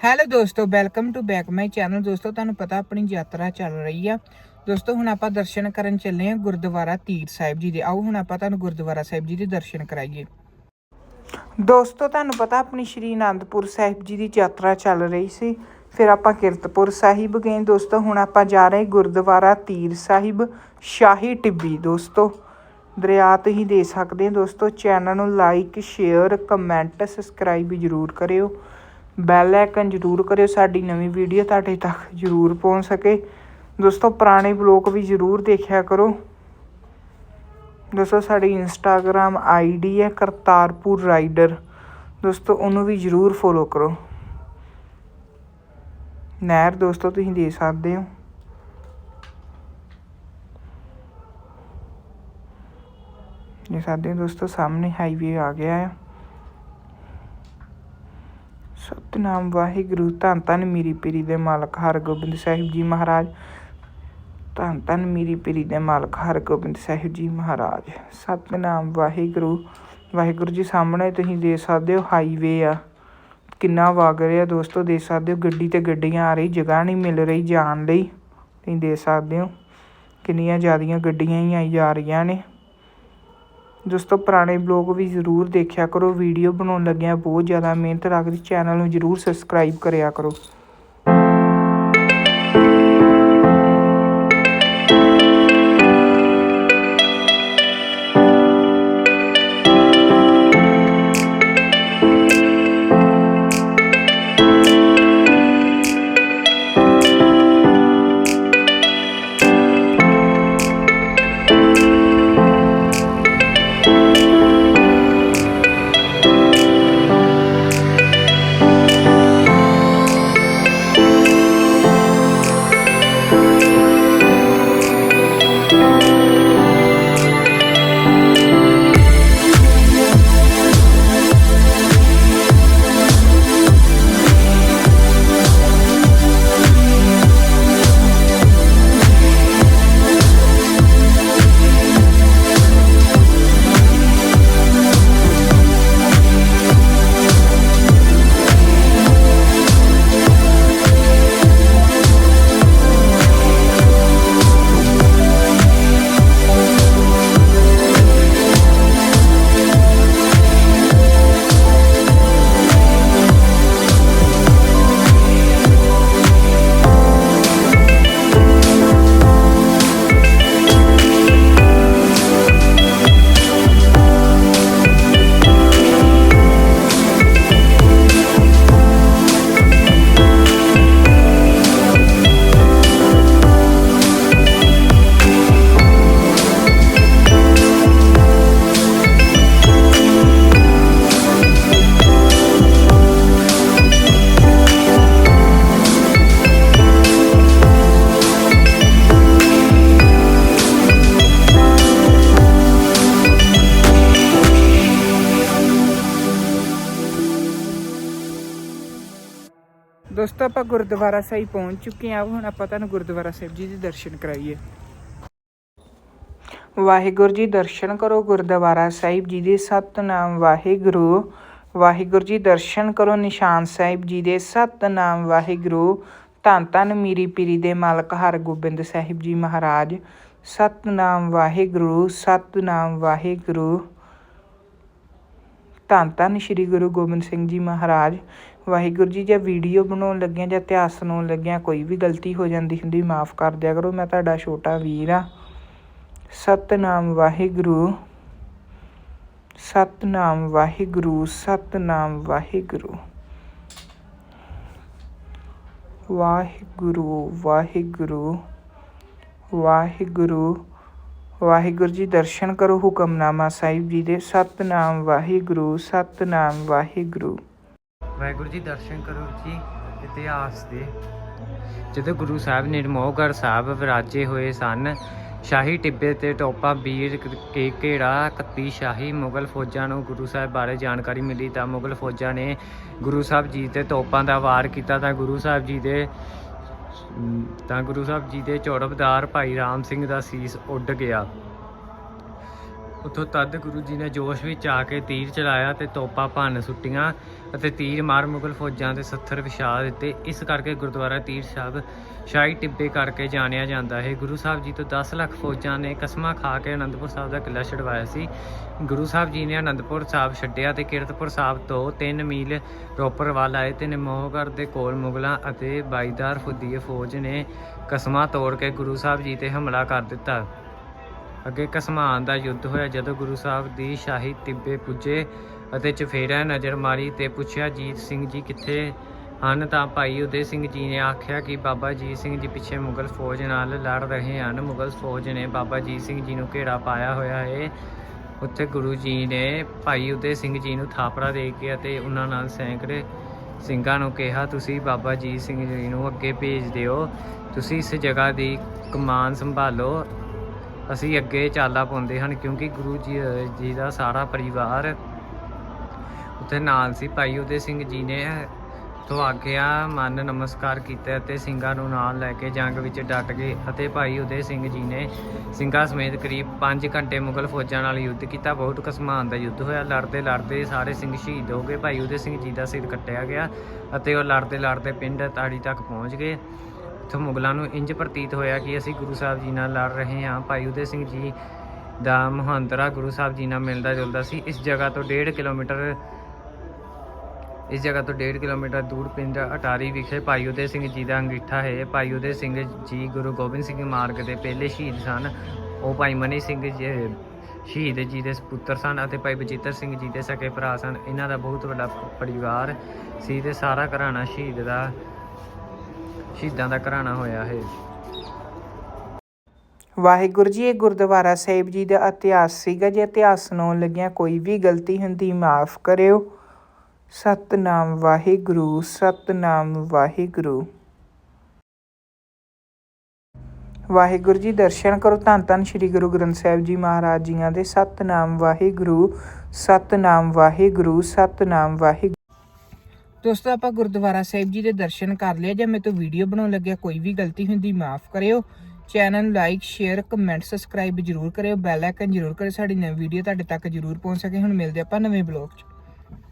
Hello ਦੋਸਤੋ welcome to back my channel ਦੋਸਤੋ, ਤੁਹਾਨੂੰ ਪਤਾ ਆਪਣੀ ਯਾਤਰਾ ਚੱਲ ਰਹੀ ਆ। ਦੋਸਤੋ, ਹੁਣ ਆਪਾਂ ਦਰਸ਼ਨ ਕਰਨ ਚੱਲੇ ਆ ਗੁਰਦੁਆਰਾ ਤੀਰ ਸਾਹਿਬ ਜੀ ਦੇ। ਆਓ, ਹੁਣ ਆਪਾਂ ਤੁਹਾਨੂੰ ਗੁਰਦੁਆਰਾ ਸਾਹਿਬ ਜੀ ਦੇ ਦਰਸ਼ਨ ਕਰਾਈਏ। ਦੋਸਤੋ, ਤੁਹਾਨੂੰ ਪਤਾ ਆਪਣੀ ਸ਼੍ਰੀ ਅਨੰਦਪੁਰ ਸਾਹਿਬ ਜੀ ਦੀ ਯਾਤਰਾ ਚੱਲ ਰਹੀ ਸੀ। ਫਿਰ ਆਪਾਂ ਕਿਰਤਪੁਰ ਸਾਹਿਬ ਗਏ। ਦੋਸਤੋ, ਹੁਣ ਆਪਾਂ ਜਾ ਰਹੇ ਗੁਰਦੁਆਰਾ ਤੀਰ ਸਾਹਿਬ, ਸ਼ਾਹੀ ਟਿੱਬੀ। ਦੋਸਤੋ, ਦਰਿਆ ਤੁਸੀਂ ਦੇ ਸਕਦੇ ਹੋ ਦੋਸਤੋ, ਚੈਨਲ ਨੂੰ ਲਾਈਕ ਸ਼ੇਅਰ ਕਮੈਂਟ ਸਬਸਕ੍ਰਾਈਬ ਵੀ ਜਰੂਰ ਕਰਿਓ। ਬੈਲ ਆਈਕਨ ਜਰੂਰ ਕਰਿਓ, ਸਾਡੀ ਨਵੀਂ ਵੀਡੀਓ ਤੁਹਾਡੇ ਤੱਕ ਜਰੂਰ ਪਹੁੰਚ ਸਕੇ। ਦੋਸਤੋ, ਪੁਰਾਣੇ ਬਲੌਗ ਵੀ ਜਰੂਰ ਦੇਖਿਆ ਕਰੋ। ਦੋਸਤੋ, ਸਾਡੀ ਇੰਸਟਾਗ੍ਰam ਆਈਡੀ ਹੈ ਕਰਤਾਰਪੁਰ ਰਾਈਡਰ। ਦੋਸਤੋ, ਉਹਨੂੰ ਵੀ ਜਰੂਰ ਫੋਲੋ ਕਰੋ। ਨਹਿਰ ਦੋਸਤੋ, ਤੁਸੀਂ ਦੇ ਸਕਦੇ ਹੋ। ਦੇ ਸਕਦੇ ਹੋ ਦੋਸਤੋ, ਸਾਹਮਣੇ ਹਾਈਵੇ ਆ ਗਿਆ ਹੈ ਸਤਨਾਮ ਵਾਹਿਗੁਰੂ ਧੰਨ ਧੰਨ ਮੀਰੀ ਪੀਰੀ ਦੇ ਮਾਲਕ ਹਰਗੋਬਿੰਦ ਸਾਹਿਬ ਜੀ ਮਹਾਰਾਜ। ਧੰਨ ਧੰਨ ਮੀਰੀ ਪੀਰੀ ਦੇ ਮਾਲਕ ਹਰਗੋਬਿੰਦ ਸਾਹਿਬ ਜੀ ਮਹਾਰਾਜ। ਸਤਨਾਮ ਵਾਹਿਗੁਰੂ। ਵਾਹਿਗੁਰੂ ਜੀ ਸਾਹਮਣੇ ਤੁਸੀਂ ਦੇ ਸਕਦੇ ਹੋ ਹਾਈਵੇ ਆ। ਕਿੰਨਾ ਵਗ ਰਿਹਾ ਦੋਸਤੋ ਦੇ ਸਕਦੇ ਹੋ ਗੱਡੀ ਤੇ ਗੱਡੀਆਂ ਆ ਰਹੀ, ਜਗ੍ਹਾ ਨਹੀਂ ਮਿਲ ਰਹੀ ਜਾਣ ਲਈ। ਤੁਸੀਂ ਦੇ ਸਕਦੇ ਹੋ ਕਿੰਨੀਆਂ ਜ਼ਿਆਦੀਆਂ ਗੱਡੀਆਂ ਹੀ ਆਈ ਜਾ ਰਹੀਆਂ ਨੇ। ਦੋਸਤੋ, ਪੁਰਾਣੇ ਬਲੌਗ ਵੀ ਜ਼ਰੂਰ ਦੇਖਿਆ ਕਰੋ। ਵੀਡੀਓ ਬਣਾਉਣ ਲੱਗਿਆ ਬਹੁਤ ਜ਼ਿਆਦਾ ਮਿਹਨਤ ਲੱਗਦੀ ਚੈਨਲ ਨੂੰ ਜ਼ਰੂਰ ਸਬਸਕ੍ਰਾਈਬ ਕਰਿਆ ਕਰੋ। ਦੋਸਤੋ, ਆਪਾਂ ਗੁਰਦੁਆਰਾ ਸਾਹਿਬ ਪਹੁੰਚ ਚੁੱਕੇ ਹਾਂ। ਹੁਣ ਆਪਾਂ ਤੁਹਾਨੂੰ ਗੁਰਦੁਆਰਾ ਸਾਹਿਬ ਜੀ ਦੇ ਦਰਸ਼ਨ ਕਰਾਈਏ। ਵਾਹਿਗੁਰੂ ਜੀ, ਦਰਸ਼ਨ ਕਰੋ ਗੁਰਦੁਆਰਾ ਸਾਹਿਬ ਜੀ ਦੇ ਸਤਨਾਮ। ਵਾਹਿਗੁਰੂ ਵਾਹਿਗੁਰੂ ਜੀ, ਦਰਸ਼ਨ ਕਰੋ ਨਿਸ਼ਾਨ ਸਾਹਿਬ ਜੀ ਦੇ ਸਤਨਾਮ। ਵਾਹਿਗੁਰੂ, ਧੰਨ ਧੰਨ ਮੀਰੀ ਪੀਰੀ ਦੇ ਮਾਲਕ ਹਰਗੋਬਿੰਦ ਸਾਹਿਬ ਜੀ ਮਹਾਰਾਜ। ਸਤਨਾਮ, ਵਾਹਿਗੁਰੂ ਸਤਨਾਮ, ਵਾਹਿਗੁਰੂ। ਧੰਨ ਧੰਨ ਸ੍ਰੀ ਗੁਰੂ ਗੋਬਿੰਦ ਸਿੰਘ ਜੀ ਮਹਾਰਾਜ। ਵਾਹਿਗੁਰੂ ਜੀ, ਜੇ ਵੀਡੀਓ ਬਣਾਉਣ ਲੱਗਿਆ ਜਾਂ ਇਤਿਹਾਸ ਸੁਣਾਉਣ ਲੱਗਿਆ ਕੋਈ ਵੀ ਗਲਤੀ ਹੋ ਜਾਂਦੀ ਹੁੰਦੀ, ਮਾਫ ਕਰ ਦਿਆ ਕਰੋ, ਮੈਂ ਤੁਹਾਡਾ ਛੋਟਾ ਵੀਰ ਆ ਸਤਨਾਮ ਵਾਹਿਗੁਰੂ ਸਤਨਾਮ ਵਾਹਿਗੁਰੂ ਸਤਨਾਮ ਵਾਹਿਗੁਰੂ। ਵਾਹਿਗੁਰੂ ਵਾਹਿਗੁਰੂ ਵਾਹਿਗੁਰੂ। ਵਾਹਿਗੁਰੂ ਜੀ, ਦਰਸ਼ਨ ਕਰੋ ਹੁਕਮਨਾਮਾ ਸਾਹਿਬ ਜੀ ਦੇ। ਸਤਨਾਮ ਵਾਹਿਗੁਰੂ ਸਤਨਾਮ ਵਾਹਿਗੁਰੂ। ਵਾਹਿਗੁਰੂ ਜੀ ਦਰਸ਼ਨ ਕਰੋ ਜੀ, ਇਤਿਹਾਸ ਦੇ। ਜਦੋਂ ਗੁਰੂ ਸਾਹਿਬ ਨਿਰਮੋਹਗੜ੍ਹ ਸਾਹਿਬ ਵਿਰਾਜੇ ਹੋਏ ਸਨ, ਸ਼ਾਹੀ ਟਿੱਬੇ ਤੇ ਟੋਪਾ ਵੀਰ ਕੇ ਘੇੜਾ 31 ਸ਼ਾਹੀ ਮੁਗਲ ਫੌਜਾਂ ਨੂੰ ਗੁਰੂ ਸਾਹਿਬ ਬਾਰੇ ਜਾਣਕਾਰੀ ਮਿਲੀ ਤਾਂ ਮੁਗਲ ਫੌਜਾਂ ਨੇ ਗੁਰੂ ਸਾਹਿਬ ਜੀ ਤੇ ਤੋਪਾਂ ਦਾ ਵਾਰ ਕੀਤਾ ਤਾਂ ਗੁਰੂ ਸਾਹਿਬ ਜੀ ਦੇ ਤਾਂ ਗੁਰੂ ਸਾਹਿਬ ਜੀ ਦੇ ਚੌੜਬਦਾਰ ਭਾਈ ਰਾਮ ਸਿੰਘ ਦਾ ਸੀਸ ਉੱਡ ਗਿਆ। ਉੱਥੋਂ ਤਦ ਗੁਰੂ ਜੀ ਨੇ ਜੋਸ਼ ਵਿੱਚ ਆ ਕੇ ਤੀਰ ਚਲਾਇਆ ਤੇ ਤੋਪਾਂ ਭੰਨ ਸੁੱਟੀਆਂ ਅਤੇ ਤੀਰ ਮਾਰ ਮੁਗਲ ਫੌਜਾਂ ਦੇ 70 ਵਿਛਾ ਦਿੱਤੇ। ਇਸ ਕਰਕੇ ਗੁਰਦੁਆਰਾ ਤੀਰ ਸਾਹਿਬ ਸ਼ਾਹੀ ਟਿੱਬੇ ਕਰਕੇ ਜਾਣਿਆ ਜਾਂਦਾ ਹੈ। ਗੁਰੂ ਸਾਹਿਬ ਜੀ ਤੋਂ 10 ਲੱਖ ਫੌਜਾਂ ਨੇ ਕਸਮਾਂ ਖਾ ਕੇ ਅਨੰਦਪੁਰ ਸਾਹਿਬ ਦਾ ਕਿਲਾ ਛਡਵਾਇਆ ਸੀ। ਗੁਰੂ ਸਾਹਿਬ ਜੀ ਨੇ ਅਨੰਦਪੁਰ ਸਾਹਿਬ ਛੱਡਿਆ ਤੇ ਕੀਰਤਪੁਰ ਸਾਹਿਬ ਤੋਂ 3 ਮੀਲ ਰੋਪੜ ਵੱਲ ਆਏ ਤੇ ਨਮੋਹਗੜ੍ਹ ਦੇ ਕੋਲ ਮੁਗਲਾਂ ਅਤੇ ਬਾਈਦਾਰ ਫੁੱਦੀਏ ਫੌਜ ਨੇ ਕਸਮਾਂ ਤੋੜ ਕੇ ਗੁਰੂ ਸਾਹਿਬ ਜੀ ਤੇ ਹਮਲਾ ਕਰ ਦਿੱਤਾ। ਅੱਗੇ ਕਸਮਾਨ ਦਾ ਯੁੱਧ ਹੋਇਆ, ਜਦੋਂ ਗੁਰੂ ਸਾਹਿਬ ਦੀ ਸ਼ਾਹੀ ਟਿੱਬੇ ਪੁੱਜੇ ਅਤੇ ਚਫੇਰਾ ਨਜ਼ਰ ਮਾਰੀ ਤੇ ਪੁੱਛਿਆ, ਜੀਤ ਸਿੰਘ ਜੀ ਕਿੱਥੇ ਹਨ? ਤਾਂ ਭਾਈ ਉਦੇ ਸਿੰਘ ਜੀ ਨੇ ਆਖਿਆ ਕਿ ਬਾਬਾ ਜੀਤ ਸਿੰਘ ਜੀ ਪਿੱਛੇ ਮੁਗਲ ਫੌਜ ਨਾਲ ਲੜ ਰਹੇ ਹਨ। ਮੁਗਲ ਫੌਜ ਨੇ ਬਾਬਾ ਜੀਤ ਸਿੰਘ ਜੀ ਨੂੰ ਘੇਰਾ ਪਾਇਆ ਹੋਇਆ ਹੈ ਉੱਥੇ ਗੁਰੂ ਜੀ ਨੇ ਭਾਈ ਉਦੇ ਸਿੰਘ ਜੀ ਨੂੰ ਥਾਪੜਾ ਦੇ ਕੇ ਅਤੇ ਉਹਨਾਂ ਨਾਲ ਸੈਂਕੜੇ ਸਿੰਘਾਂ ਨੂੰ ਕਿਹਾ, ਤੁਸੀਂ ਬਾਬਾ ਜੀਤ ਸਿੰਘ ਜੀ ਨੂੰ ਅੱਗੇ ਭੇਜ ਦਿਓ। ਤੁਸੀਂ ਇਸ ਜਗ੍ਹਾ ਦੀ ਕਮਾਨ ਸੰਭਾਲੋ। ਅਸੀਂ ਅੱਗੇ ਚਾਲਾ ਪਾਉਂਦੇ ਹਨ, ਕਿਉਂਕਿ ਗੁਰੂ ਜੀ ਜੀ ਦਾ ਸਾਰਾ ਪਰਿਵਾਰ ਉੱਥੇ ਨਾਲ ਸੀ। ਭਾਈ ਉਦੇ ਸਿੰਘ ਜੀ ਨੇ ਤੋਂ ਆਗਿਆ ਮਨ ਨਮਸਕਾਰ ਕੀਤਾ ਅਤੇ ਸਿੰਘਾਂ ਨੂੰ ਨਾਲ ਲੈ ਕੇ ਜੰਗ ਵਿੱਚ ਡਟ ਗਏ ਅਤੇ ਭਾਈ ਉਦੇ ਸਿੰਘ ਜੀ ਨੇ ਸਿੰਘਾਂ ਸਮੇਤ ਕਰੀਬ 5 ਘੰਟੇ ਮੁਗਲ ਫੌਜਾਂ ਨਾਲ ਯੁੱਧ ਕੀਤਾ। ਬਹੁਤ ਕਸਮਾਨ ਦਾ ਯੁੱਧ ਹੋਇਆ। ਲੜਦੇ ਲੜਦੇ ਸਾਰੇ ਸਿੰਘ ਸ਼ਹੀਦ ਹੋ ਗਏ। ਭਾਈ ਉਦੇ ਸਿੰਘ ਜੀ ਦਾ ਸਿਰ ਕੱਟਿਆ ਗਿਆ ਅਤੇ ਉਹ ਲੜਦੇ ਲੜਦੇ ਪਿੰਡ ਤਾੜੀ ਤੱਕ ਪਹੁੰਚ ਗਏ। ਉੱਥੋਂ ਮੁਗਲਾਂ ਨੂੰ ਇੰਜ ਪ੍ਰਤੀਤ ਹੋਇਆ ਕਿ ਅਸੀਂ ਗੁਰੂ ਸਾਹਿਬ ਜੀ ਨਾਲ ਲੜ ਰਹੇ ਹਾਂ। ਭਾਈ ਉਦੇ ਸਿੰਘ ਜੀ ਦਾ ਮਹੰਤਰਾ ਗੁਰੂ ਸਾਹਿਬ ਜੀ ਨਾਲ ਮਿਲਦਾ ਜੁਲਦਾ ਸੀ। ਇਸ ਜਗ੍ਹਾ ਤੋਂ 1.5 ਕਿਲੋਮੀਟਰ, ਇਸ ਜਗ੍ਹਾ ਤੋਂ 1.5 ਕਿਲੋਮੀਟਰ ਦੂਰ ਪਿੰਡ ਅਟਾਰੀ ਵਿਖੇ ਭਾਈ ਉਦੇ ਸਿੰਘ ਜੀ ਦਾ ਅੰਗੀਠਾ ਹੈ। ਭਾਈ ਉਦੇ ਸਿੰਘ ਜੀ ਗੁਰੂ ਗੋਬਿੰਦ ਸਿੰਘ ਮਾਰਗ ਦੇ ਪਹਿਲੇ ਸ਼ਹੀਦ ਸਨ। ਉਹ ਭਾਈ ਮਨੀ ਸਿੰਘ ਜੀ, ਸ਼ਹੀਦ ਜੀ ਦੇ ਪੁੱਤਰ ਸਨ ਅਤੇ ਭਾਈ ਬਚਿੱਤਰ ਸਿੰਘ ਜੀ ਦੇ ਸਕੇ ਭਰਾ ਸਨ। ਇਹਨਾਂ ਦਾ ਬਹੁਤ ਵੱਡਾ ਪਰਿਵਾਰ ਸੀ ਤੇ ਸਾਰਾ ਘਰਾਣਾ ਸ਼ਹੀਦ ਦਾ ਸ਼ਹੀਦਾਂ ਦਾ ਘਰਾਣਾ ਹੋਇਆ ਹੈ ਵਾਹਿਗੁਰੂ ਜੀ, ਇਹ ਗੁਰਦੁਆਰਾ ਸਾਹਿਬ ਜੀ ਦਾ ਇਤਿਹਾਸ ਸੀਗਾ, ਜੇ ਇਤਿਹਾਸ ਸੁਣਾਉਣ ਲੱਗਿਆਂ ਕੋਈ ਵੀ ਗਲਤੀ ਹੁੰਦੀ ਮਾਫ ਕਰਿਓ। ਸਤਨਾਮ ਵਾਹਿਗੁਰੂ ਸਤਨਾਮ ਵਾਹਿਗੁਰੂ। ਵਾਹਿਗੁਰੂ ਜੀ, ਦਰਸ਼ਨ ਕਰੋ। ਧੰਨ ਧੰਨ ਸ੍ਰੀ ਗੁਰੂ ਗ੍ਰੰਥ ਸਾਹਿਬ ਜੀ ਮਹਾਰਾਜ ਜੀਆਂ ਦੇ ਸਤਨਾਮ ਵਾਹਿਗੁਰੂ ਸਤਨਾਮ ਵਾਹਿਗੁਰੂ ਸਤਨਾਮ ਵਾਹਿਗੁਰੂ। ਦੋਸਤੋ, ਆਪਾਂ ਗੁਰਦੁਆਰਾ ਸਾਹਿਬ ਜੀ ਦੇ ਦਰਸ਼ਨ ਕਰ ਲਿਆ ਜੇ ਮੇਰੇ ਤੋਂ ਵੀਡੀਓ ਬਣਾਉਣ ਲੱਗਿਆ, ਕੋਈ ਵੀ ਗਲਤੀ ਹੁੰਦੀ ਮਾਫ ਕਰਿਓ। ਚੈਨਲ ਨੂੰ ਲਾਈਕ ਸ਼ੇਅਰ ਕਮੈਂਟ ਸਬਸਕ੍ਰਾਈਬ ਜਰੂਰ ਕਰਿਓ ਬੈਲ ਆਈਕਨ ਜਰੂਰ ਕਰਿਓ, ਸਾਡੀ ਨਵੀਂ ਵੀਡੀਓ ਤੁਹਾਡੇ ਤੱਕ ਜਰੂਰ ਪਹੁੰਚ ਸਕੇ। ਹੁਣ ਮਿਲਦੇ ਆਪਾਂ ਨਵੇਂ ਬਲੌਗ 'ਚ।